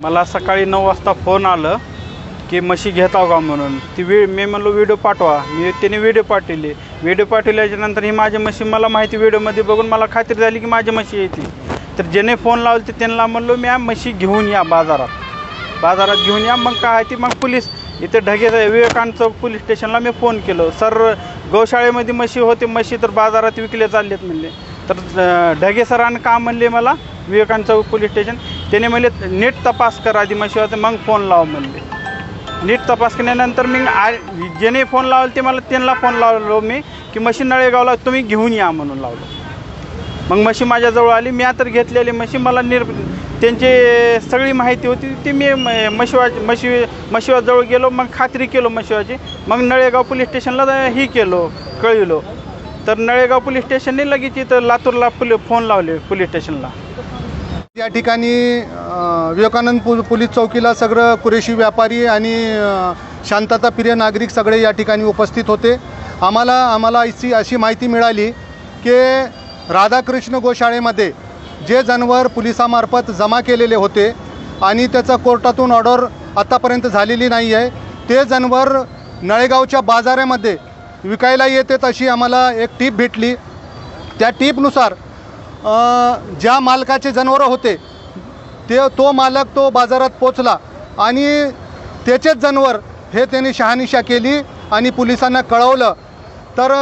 मला सकाळी नऊ वाजता फोन आलं की म्हशी घेताव का म्हणून. ती वी मी म्हणलो व्हिडिओ पाठवा. मी त्याने व्हिडिओ पाठवली. व्हिडिओ पाठवल्याच्या नंतर ही माझी म्हशी मला माहिती व्हिडिओमध्ये बघून मला खात्री झाली की माझी म्हशी येते तर ज्याने फोन लावले ते त्यांना म्हणलो मी म्हशी घेऊन या बाजारात. बाजारात घेऊन या. मग काय आहे ती? मग पोलीस इथे ढगे विवेकानंद चौक पोलीस स्टेशनला मी फोन केलो. सर गौशाळेमध्ये म्हशी होते. म्हशी तर बाजारात विकले चाललेत म्हणले. तर ढगे सरांनी का म्हणले मला विवेकानंद चौक पोलीस स्टेशन. त्याने म्हणले नीट तपास करा आधी म्हशी मग फोन लाव म्हणले. नीट तपास केल्यानंतर मी आ ज्याने फोन लावला ते मला त्यांना फोन लावलो मी की म्हशी नळेगावला तुम्ही घेऊन या म्हणून लावलं. मग म्हशी माझ्याजवळ आली मी आता घेतलेली म्हशी मला निर त्यांची सगळी माहिती होती ती मी मशिवा म्हशीवाची म्हशी गेलो मग खात्री केलो मशिवाची. मग नळेगाव पोलीस स्टेशनला ही केलो कळविलो. तर नळेगाव पोलीस स्टेशनने लगेच इथं लातूरला पुली फोन लावले पोलीस स्टेशनला. या ठिकाणी अ, विवेकानंद पो पोलीस चौकीला सगळं कुरेशी व्यापारी आणि अ, शांतताप्रिय नागरिक सगळे या ठिकाणी उपस्थित होते. आम्हाला आम्हाला अशी अशी माहिती मिळाली की राधाकृष्ण गोशाळेमध्ये जे जनावर पोलिसामार्फत जमा केलेले होते आणि त्याचा कोर्टातून ऑर्डर आत्तापर्यंत झालेली नाही आहे ते जनावर नळेगावच्या बाजारामध्ये विकायला येते अशी आम्हाला एक टीप भेटली. त्या टीपनुसार ज्या मालकाचे जनावरं होते ते तो मालक तो बाजारात पोचला आणि त्याचेच जनावर हे त्यांनी शहानिशा केली आणि पोलिसांना कळवलं. तर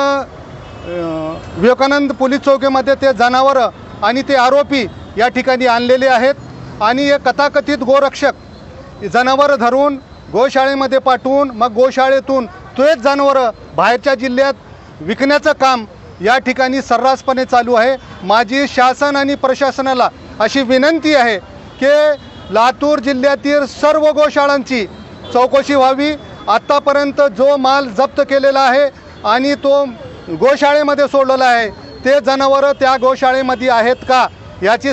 विवेकानंद पोलीस चौकीमध्ये ते जनावरं आणि ते आरोपी या ठिकाणी आणलेले आहेत आणि हे कथाकथित गोरक्षक जनावरं धरून गोशाळेमध्ये पाठवून मग गोशाळेतून तेच जनावरं बाहेरच्या जिल्ह्यात विकण्याचं काम या ठिकाणी सर्रासपणे चालू आहे. माझी शासन आणि प्रशासनाला अशी विनंती आहे की लातूर जिल्ह्यातील सर्व गोशाळांची चौकशी व्हावी. आत्तापर्यंत जो माल जप्त केलेला आहे आणि तो गोशाळेमध्ये सोडलेला आहे ते जनावरं त्या गोशाळेमध्ये आहेत का? याची